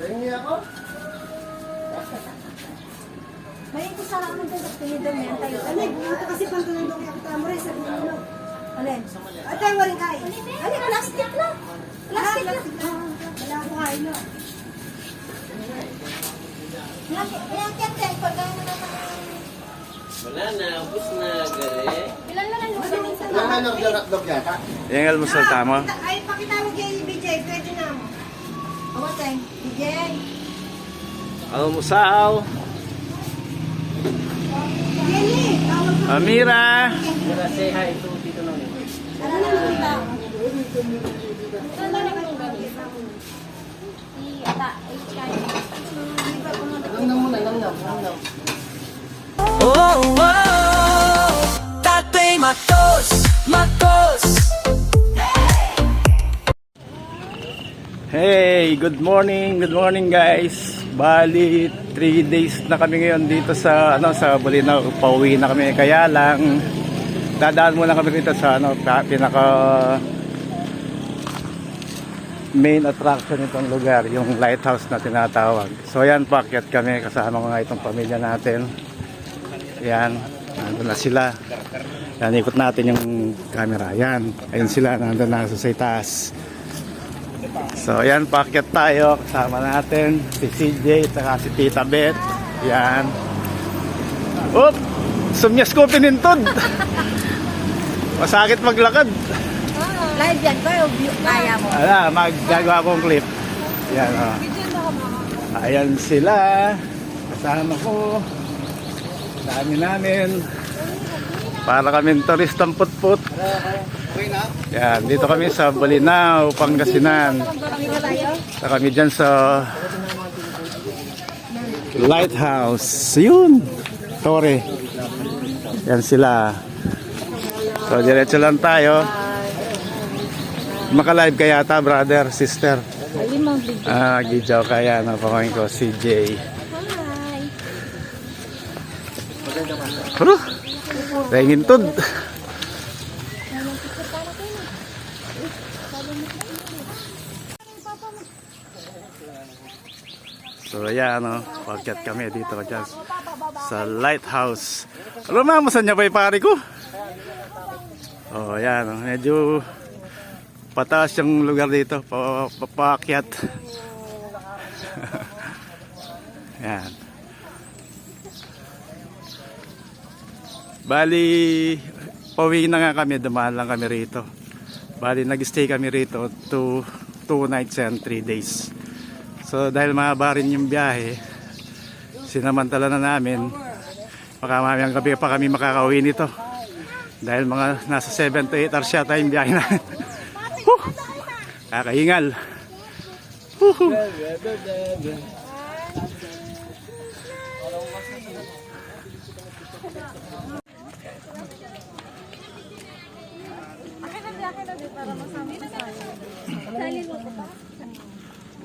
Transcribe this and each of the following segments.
Pahingi ako? May ito sa akin ng tinidor niyan tayo. Ano, ito kasi pang tulong ako tamo rin sa dulo. Alin? Ate, walang kain. Ano, plastic lang. Plastic lang. Wala akong kain, no? Ilang kyan pagka mo naman. Wala na, ubus na, gali. Ilan lang ang lupa ng Ilang nga naglalakdog yata? Yung almusal tama. Ay, pakitawag kay BJ, pwede na mo. Amatay. Ka. Amira. Mira, say hi to. Ano na namnam, namnam. Oh, oh, Tatay Matos, Matos. Hey, good morning, good morning guys. Bali, 3 days na kami ngayon dito sa ano sa Bulinaw. Pauwi na kami kaya lang dadaan muna kami dito sa ano pinaka main attraction nitong lugar, yung lighthouse na tinatawag. So yan, paakyat kami kasama ko itong pamilya natin. Yan, nandun na sila. Yan, ikot natin yung camera. Yan, ayun sila, nandun na sa taas. So ayan, paakyat tayo. Kasama natin si CJ at si Tita Beth. Yan. Oop! Sumyas ko pinintod. Masakit maglakad. Live yan ko. Kaya mo. Ala, maggagawa akong clip. Yan, oh. Ayan sila. Kasama ko. Dami namin. Para kaming turistang putput. Yan, dito kami sa Bolinao, Pangasinan. Sa kami dyan sa Lighthouse. Yun. Torre. Yan sila. So, diretso lang tayo. Maka-live ka yata, brother, sister. Ah, gijaw kaya ng pamangkin ko, CJ. Hi. Pero, rengintud. So, ayan, ano, pagkat kami dito dyan sa lighthouse. Alam mo, masan niya ba yung pare ko? Oh, ayan, oh, medyo pataas yung lugar dito, pa, pa, paakyat. Yan. Bali, pauwi na nga kami, dumaan lang kami rito. Bali, nag-stay kami rito to 2 nights and 3 days. So, dahil mahaba rin yung biyahe, sinamantala na namin, baka mamayang gabi pa kami makakauwi nito. Dahil mga nasa 7 to 8 hours yata yung biyahe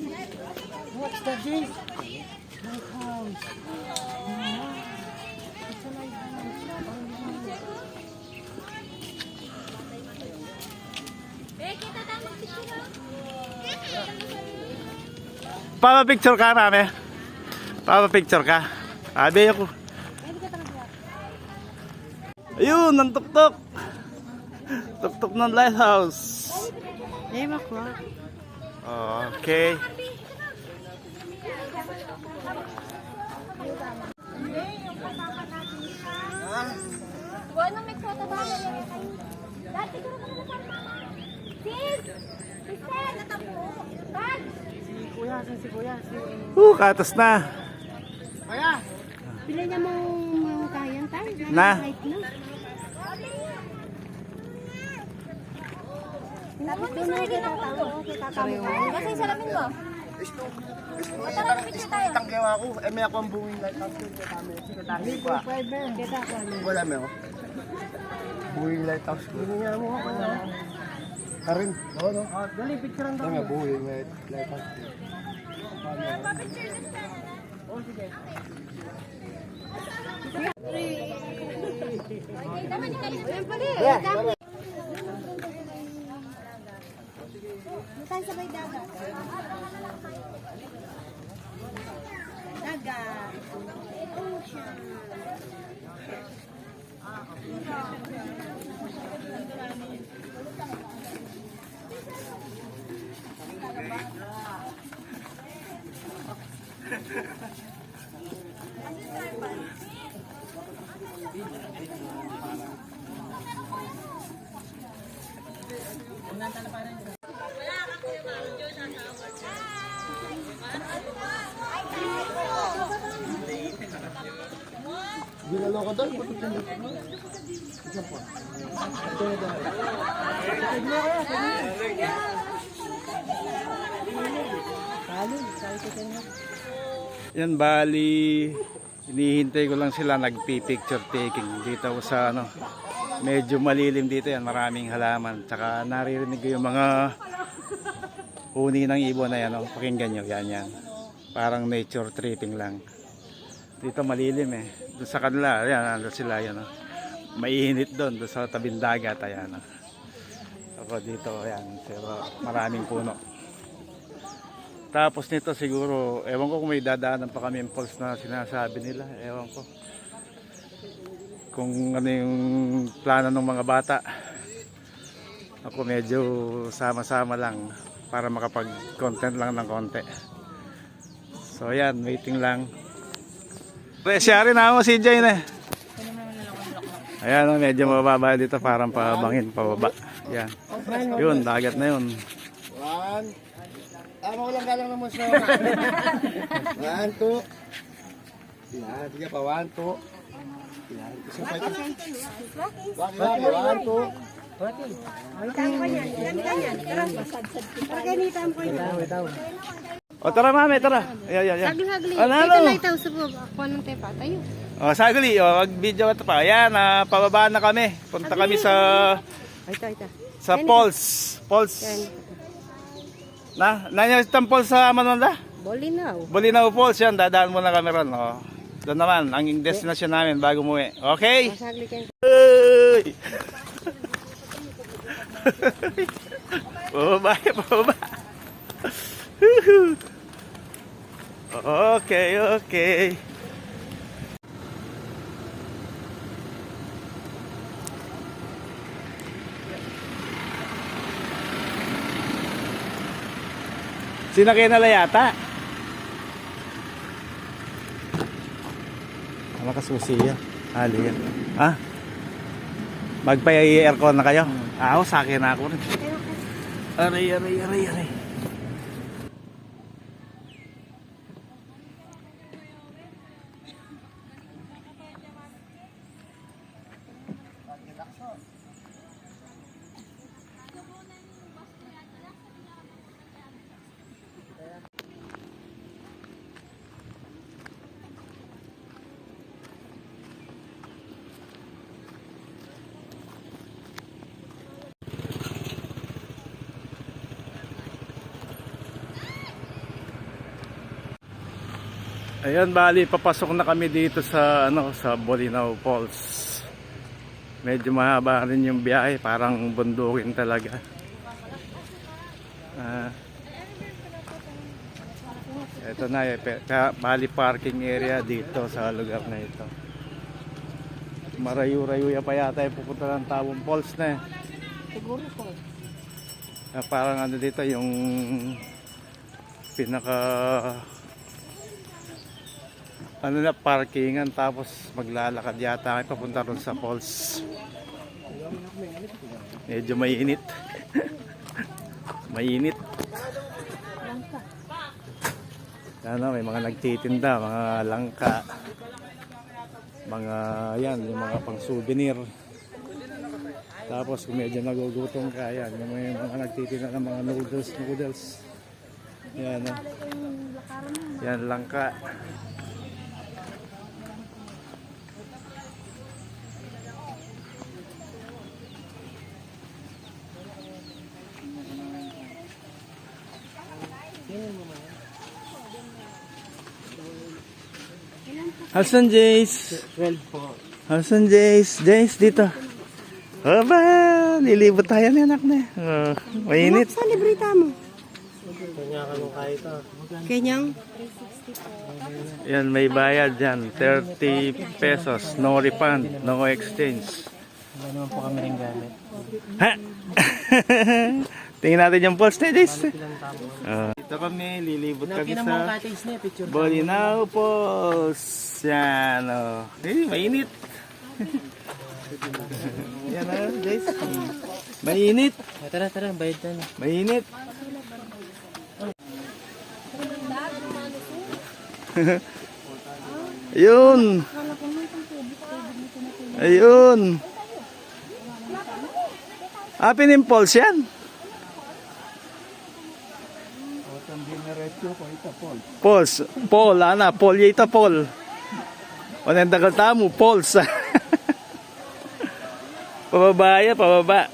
namin. Whew! Kakahingal. Woohoo! Papa-picture ka, mami. Papa-picture ka. Abi ako. Ayun, ang tuktok. Tuktok ng lighthouse. Name ako. Okay. Nang may kwota ba? Dati ko naman na sa mama. Sis! Sister! Natapo! Bag! Uh, katas na. Pila niya mong kayan tayo. Na. Na. Tapos doon na kita tao. Kita tao. Kasi salamin mo. Gusto, gusto. O, tara, picture tayo. Tanggaw ako. Eh, may ako ang buwing. Sige, tayo pa. Kita ko ano. Wala mo. Buwing lighthouse ko. Hindi nga mo ako na. Karin. Oo, no? Dali, picture ang dami. buwing lighthouse ko. Tama ni kayo. Ayan pala eh. Saan sabay dagat? Dagat. Ocean. Yan bali hinihintay ko lang sila nagpi-picture taking dito sa ano medyo malilim dito yan maraming halaman tsaka naririnig yung mga huni ng ibon na yan oh. pakinggan nyo yan yan parang nature tripping lang dito malilim eh doon sa kanila yan nandun sila yan oh. mainit doon doon sa tabing dagat ayan oh. Ako dito yan pero maraming puno tapos nito siguro, ewan ko kung may dadaanan pa kami impulse na sinasabi nila. Ewan ko. Kung ano yung plano ng mga bata. Ako medyo sama-sama lang para makapag-content lang ng konti. So ayan, waiting lang. Siya rin ako si Jane eh. Ayan, medyo mababa dito parang pabangin, pababa. Yan. Yun, dagat na yun. One. Ah, mawalang galang naman sa One, two. Yan, sige pa. One, two. Yan, isa pa ito. Waki, waki. One, two. Ito. O tara mami, tara. Ayan, ayan, ayan. Sagli-sagli. Ano, Ito ano? na itaw sa baba. Ako ng tepa. Tayo. O sagli, o mag-video ka pa. Ayan, ah, pababa na kami. Punta kami sa Ito, ito. sa Falls. Falls. Yan. Na, nangyari itong Falls sa Manonda? Bolinaw. Bolinaw Falls yan, dadaan muna kami ron. O. Doon naman, ang destination namin bago umuwi. Okay? Sagli kayo. Uy! Baba, baba. okay, okay. Sinakay na yata. Ano ka susi yan? Ali yan. Ha? Magpa-aircon na kayo? Ah, ako, sa akin na ako rin. Aray, aray, aray, aray. Ayan, bali, papasok na kami dito sa, ano, sa Bolinao Falls. Medyo mahaba rin yung biyahe, parang bundukin talaga. Ah. ito na, eh, bali parking area dito sa lugar na ito. Marayo-rayo pa yata yung pupunta ng Tawong Falls na eh. Siguro po. Ah, parang ano dito yung pinaka ano na parkingan tapos maglalakad yata kayo papunta ron sa falls. Medyo mainit. Mainit. Ano may mga nagtitinda mga langka. Mga yan yung mga pang souvenir. Tapos kung medyo nagugutom ka, yan, yung may mga nagtitinda ng mga noodles, noodles. Yan, oh. yan lang Hassan Jace. 12 po. Hassan Jace. Jace dito. Aba, lilibot tayo ni anak na. Uh, mainit. Sa librita mo. Kanya ka nung kahit ah. Kenyang? Yan, may bayad yan. 30 pesos. No refund, no exchange. Wala naman po kami rin gamit. Ha? Tingnan natin yung pulse ni Jace. Uh, dito kami, lilibot kami sa. Bolinao Pulse. Yan, oh. Eh, mainit. Yan, oh, Jace. Mainit. Ah, Tara, tara, bayad na. Mainit. Ayun. Ayun. Ah, pinimpulse yan. Pulse. Paul, ana. Paul, yita Paul. O nandagal tamo, pulse. pababa yan, pababa.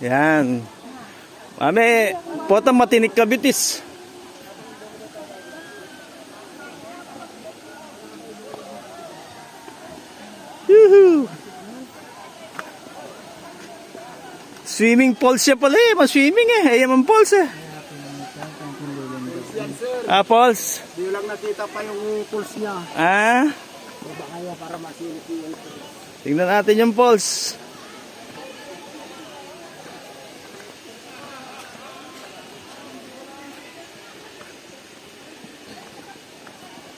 Yan. Mami, potang matinik ka bitis. Swimming pool siya pala eh. Mas-swimming eh. Ayan ang pools eh. Ah, pools. Di lang nakita pa yung pulse niya. Ah? Tingnan natin yung pulse.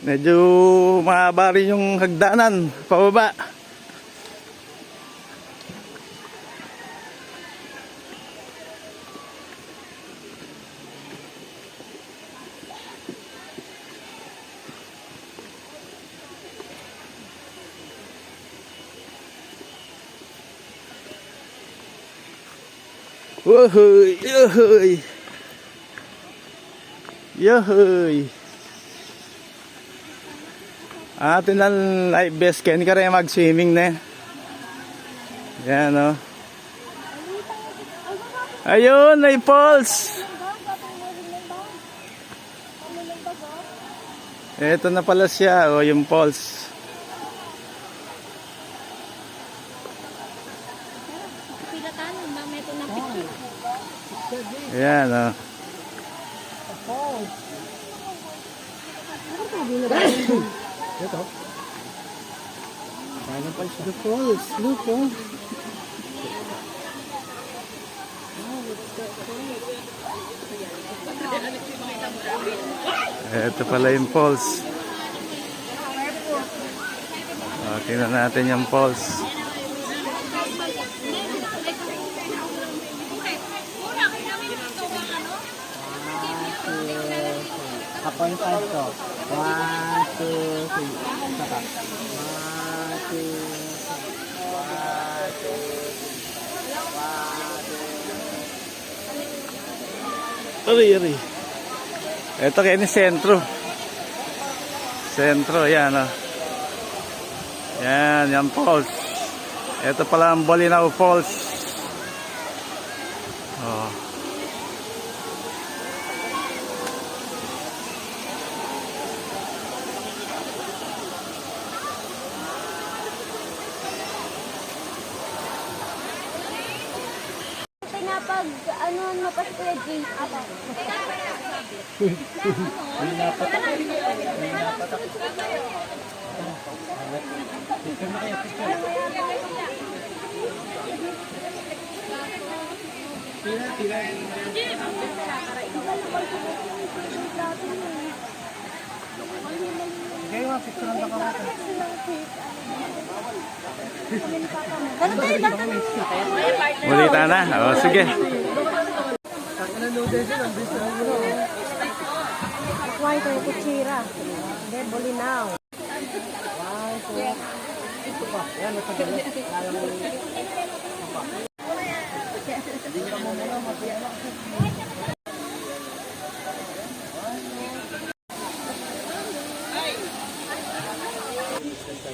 Medyo mahaba rin yung hagdanan, pababa. Wahoy, yahoy. Yahoy. Atin lang ay best ken ka rin mag-swimming na. Yan oh. Ayun, ay falls. Ito na pala siya, oh, yung falls. Pilatanan, ma'am, ito na Ayan oh. Look, oh. Ito pala yung falls. Oh, tingnan natin yung falls. Kapon pa ito. One, two, three. Saka. One, two, one, two. Ari, ari. Ito kayo ni sentro. Sentro, yan oh. Yan, yan falls. Ito pala ang Bolinao Falls. Mapas ko yung jeans. Ata. Okay, mga picture lang ako. Ganun tayo, ganun tayo. Mulita na. Oh, sige. Why ito yung kutsira? Hindi, Bolinao.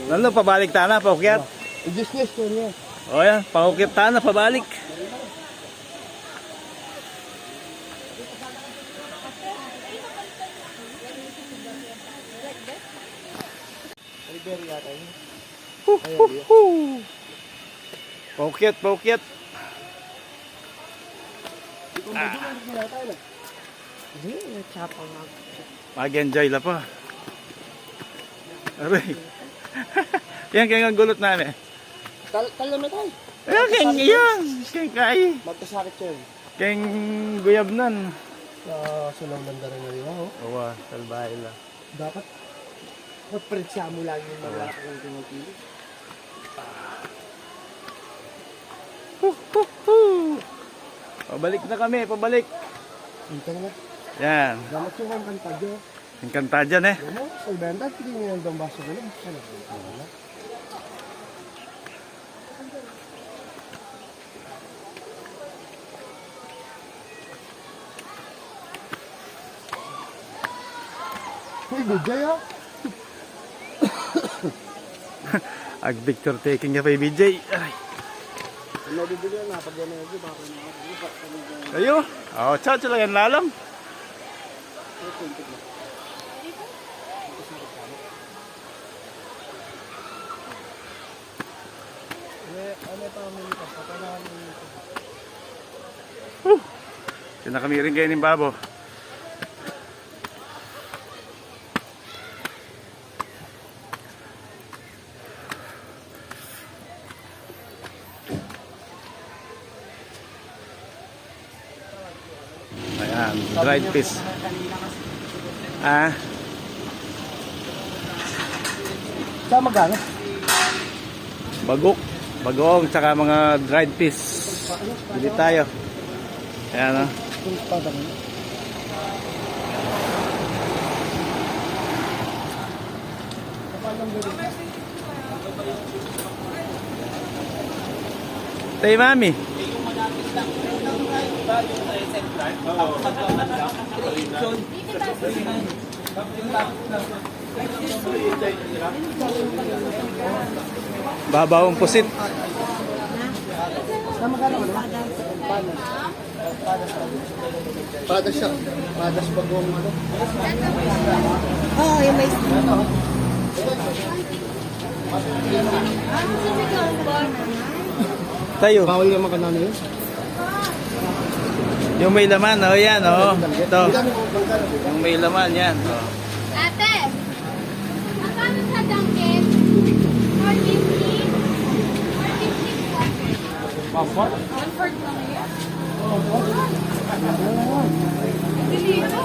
Lalo, pabalik tana, paukyat. Yes, yes, niya. O yan, paukyat tana, pabalik. Paukyat, paukyat. Hindi, tsapa nga. Mag-enjoy la pa. Aray. yan kaya ang gulot namin. Tal talame tayo. Ayan, kaya yan. Kaya kaya. Magkasakit yun. Kaya guyab nan. Sa sulaw ng dara na yun. Awa, salbahe la. Dapat magpretsa mo lang yung mga kung tumutili. Pabalik na kami, pabalik. Ito na. Yan. Damat yung kang kanta dyan. Ang kanta dyan eh. Ano? Sa benda, hindi nyo yung dambaso ko lang. Uy, good day ah. Ag Victor taking niya pa BJ. Ay. Bibili na? Pag yan na yun, bakit na? Ayo. Oh, ciao lang yan lalam. Huh. Yan na kami rin kayo ng babo. Ayan, dried fish. Ah, Saan magkano? bagok. Bagong, tsaka mga dried fish. Bili tayo. Ayan, oh. Kung padang. Tay, mami. Babawang pusit. Padas siya. Padas bagong ano. Oo, oh, yung may Tayo. Bawal naman ka na ano yun. Yung may laman, oh, yan, oh. Ito. Yung may laman, yan. Oh. Ate! Magkano sa Dunkin? 450? 450 Papa? One fourth lang yan. Dili ito.